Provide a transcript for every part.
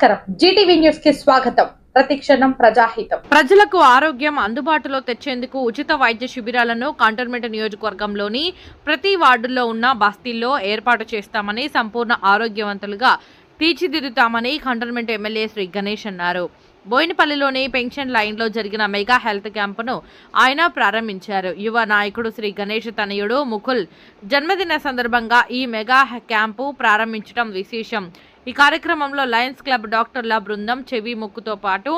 నమస్కారం. జీటీవీ న్యూస్కి స్వాగతం. ప్రతిక్షణం ప్రజాహితం. ప్రజలకు ఆరోగ్యం అందుబాటులో తెచ్చేందుకు ఉచిత వైద్య శిబిరాలను కంటోన్మెంట్ నియోజకవర్గంలోని ప్రతి వార్డుల్లో ఉన్న బస్తీల్లో ఏర్పాటు చేస్తామని సంపూర్ణ ఆరోగ్యవంతులుగా తీర్చిదిద్దుతామని కంటోన్మెంట్ ఎమ్మెల్యే శ్రీ గణేష్ అన్నారు. బోయినపల్లిలోని పెన్షన్ లైన్లో జరిగిన మెగా హెల్త్ క్యాంపును ఆయన ప్రారంభించారు. యువ నాయకుడు శ్రీ గణేష్ తనయుడు ముకుల్ జన్మదిన సందర్భంగా ఈ మెగా క్యాంపు ప్రారంభించడం విశేషం. ఈ కార్యక్రమంలో లయన్స్ క్లబ్ డాక్టర్ల బృందం చెవి ముక్కుతో పాటు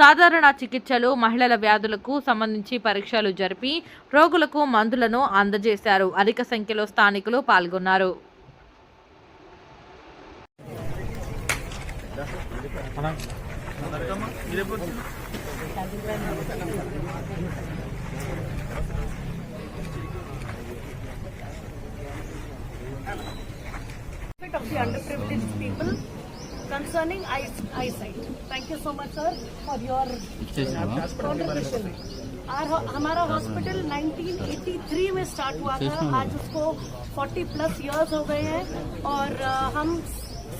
సాధారణ చికిత్సలు మహిళల వ్యాధులకు సంబంధించి పరీక్షలు జరిపి రోగులకు మందులను అందజేశారు. అధిక సంఖ్యలో స్థానికులు పాల్గొన్నారు. Of the underprivileged people concerning eye, eyesight. Thank you so much, sir, for your contribution. our हमारा हॉस्पिटल 1983 में स्टार्ट हुआ था आज उसको 40 प्लस इयर्स हो गए हैं और हम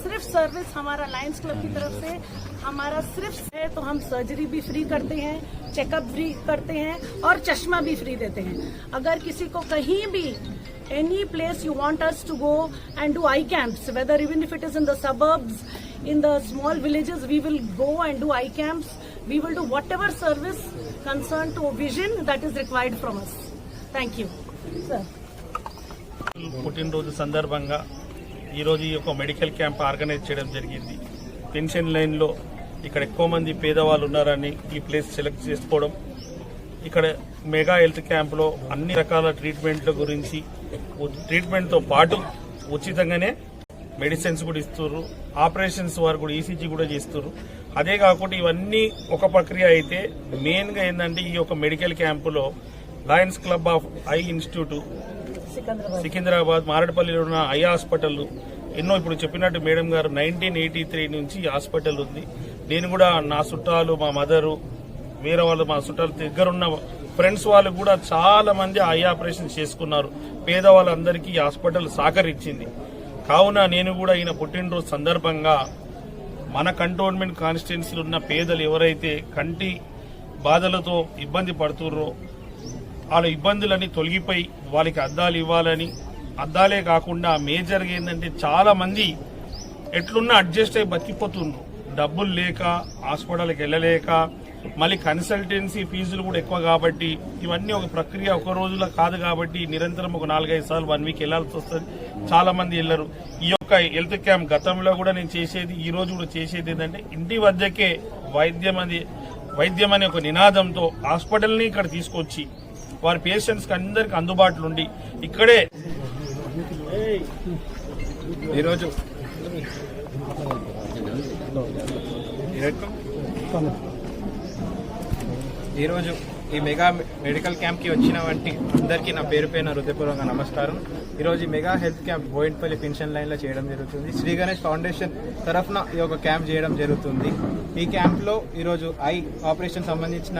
सिर्फ़ सर्विस हमारा लायंस क्लब की तरफ़ से हमारा सिर्फ़ है तो हम सर्जरी भी फ्री करते हैं चेकअप फ्री करते हैं और चश्मा भी फ्री देते हैं अगर किसी को कहीं भी any place you want us to go and do eye camps, whether even if it is in the suburbs, in the small villages, we will go and do eye camps. We will do whatever service concerned to vision that is required from us. Thank you. Sir. పుట్టినరోజు సందర్భంగా ఈరోజు ఈ యొక్క medical camp organise చేయడం జరిగింది pension లైన్లో ఇక్కడ ఎక్కువ మంది పేదవాళ్ళు ఉన్నారని ఈ ప్లేస్ సెలెక్ట్ చేసుకోవడం ఇక్కడ మెగా హెల్త్ క్యాంప్లో అన్ని రకాల ట్రీట్మెంట్ల గురించి ట్రీట్మెంట్తో పాటు ఉచితంగానే మెడిసిన్స్ కూడా ఇస్తున్నారు ఆపరేషన్స్ వారు కూడా ఈసీజీ కూడా చేస్తున్నారు అదే కాకుండా ఇవన్నీ ఒక ప్రక్రియ అయితే మెయిన్గా ఏంటంటే ఈ యొక్క మెడికల్ క్యాంపులో Lions Club of eye institute Secunderabad. మారడపల్లిలో ఉన్న ఐ హాస్పిటల్. ఎన్నో ఇప్పుడు చెప్పినట్టు మేడం గారు నైన్టీన్ ఎయిటీ త్రీ నుంచి హాస్పిటల్ ఉంది. నేను కూడా నా చుట్టాలు మా మదరు వేరే వాళ్ళు మా చుట్టాలు దగ్గరున్న ఫ్రెండ్స్ వాళ్ళు కూడా చాలా మంది ఐ ఆపరేషన్ చేసుకున్నారు. పేదవాళ్ళందరికీ ఈ హాస్పిటల్ సహకరించింది. కావున నేను కూడా ఈయన పుట్టినరోజు సందర్భంగా మన కంటోన్మెంట్ కాన్స్టిట్యున్సీలో ఉన్న పేదలు ఎవరైతే కంటి బాధలతో ఇబ్బంది పడుతుర్రో వాళ్ళ ఇబ్బందులన్నీ తొలగిపోయి వాళ్ళకి అద్దాలు ఇవ్వాలని అద్దాలే కాకుండా మేజర్గా ఏంటంటే చాలా మంది ఎట్లున్నా అడ్జస్ట్ అయి బతికిపోతుండ్రు డబ్బులు లేక హాస్పిటల్కి వెళ్ళలేక మళ్ళీ కన్సల్టెన్సీ ఫీజులు కూడా ఎక్కువ కాబట్టి ఇవన్నీ ఒక ప్రక్రియ ఒక రోజులో కాదు కాబట్టి నిరంతరం ఒక నాలుగైదు సార్లు వన్ వీక్ వెళ్ళాల్సి వస్తుంది. చాలా మంది వెళ్ళరు. ఈ యొక్క హెల్త్ క్యాంప్ గతంలో కూడా నేను చేసేది ఈ రోజు కూడా చేసేది ఏంటంటే ఇంటి వద్దకే వైద్యం అది వైద్యం అనే ఒక నినాదంతో హాస్పిటల్ని ఇక్కడ తీసుకొచ్చి వారి పేషెంట్స్కి అందరికి అందుబాటులో ఉండి ఇక్కడే ఈరోజు. ఈరోజు ఈ మెగా మెడికల్ క్యాంప్కి వచ్చిన వంటి అందరికీ నా పేరు పైన హృదయపూర్వక నమస్కారం. ఈరోజు ఈ mega health camp Bowenpally pension లైన్లో చేయడం జరుగుతుంది. శ్రీ గణేష్ ఫౌండేషన్ తరఫున ఈ యొక్క క్యాంప్ చేయడం జరుగుతుంది. ఈ క్యాంప్లో ఈరోజు ఐ ఆపరేషన్ సంబంధించిన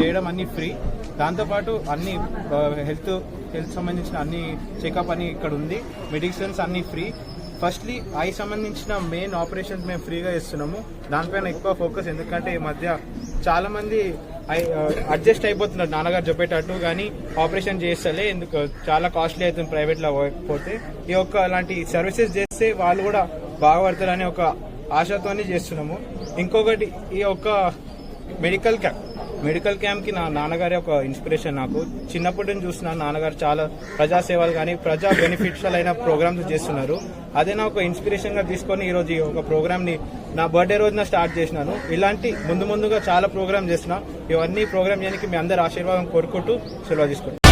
చేయడం అన్ని ఫ్రీ. దాంతోపాటు అన్ని హెల్త్ హెల్త్ సంబంధించిన అన్ని చెకప్ అని ఇక్కడ ఉంది. మెడిసిన్స్ అన్ని ఫ్రీ. ఫస్ట్లీ ఐ సంబంధించిన మెయిన్ ఆపరేషన్స్ మేము ఫ్రీగా ఇస్తున్నాము దానిపైన ఎక్కువ ఫోకస్ ఎందుకంటే ఈ మధ్య చాలామంది అడ్జస్ట్ అయిపోతున్నారు నాన్నగారు చెప్పేటట్టు కానీ ఆపరేషన్ చేస్తలే ఎందుకు చాలా కాస్ట్లీ అవుతుంది ప్రైవేట్లో పోతే. ఈ యొక్క అలాంటి సర్వీసెస్ చేస్తే వాళ్ళు కూడా బాగుపడతారని ఒక ఆశతోనే చేస్తున్నాము. ఇంకొకటి ఈ యొక్క మెడికల్ క్యాంప్ మెడికల్ క్యాంప్కి నా నాన్నగారి ఒక ఇన్స్పిరేషన్ నాకు. చిన్నప్పటి నుంచి చూస్తున్నాను నాన్నగారు చాలా ప్రజా సేవలు కానీ ప్రజా బెనిఫిషియల్ అయిన ప్రోగ్రామ్స్ చేస్తున్నారు. అదే నా ఒక ఇన్స్పిరేషన్గా తీసుకొని ఈ రోజు ఒక ప్రోగ్రామ్ని నా బర్త్డే రోజున స్టార్ట్ చేసినాను. ఇలాంటి ముందు ముందుగా చాలా ప్రోగ్రామ్ చేస్తున్నా. ఇవన్నీ ప్రోగ్రామ్ చేయడానికి మీ అందరి ఆశీర్వాదం కోరుకుంటూ సెలవు తీసుకుంటాను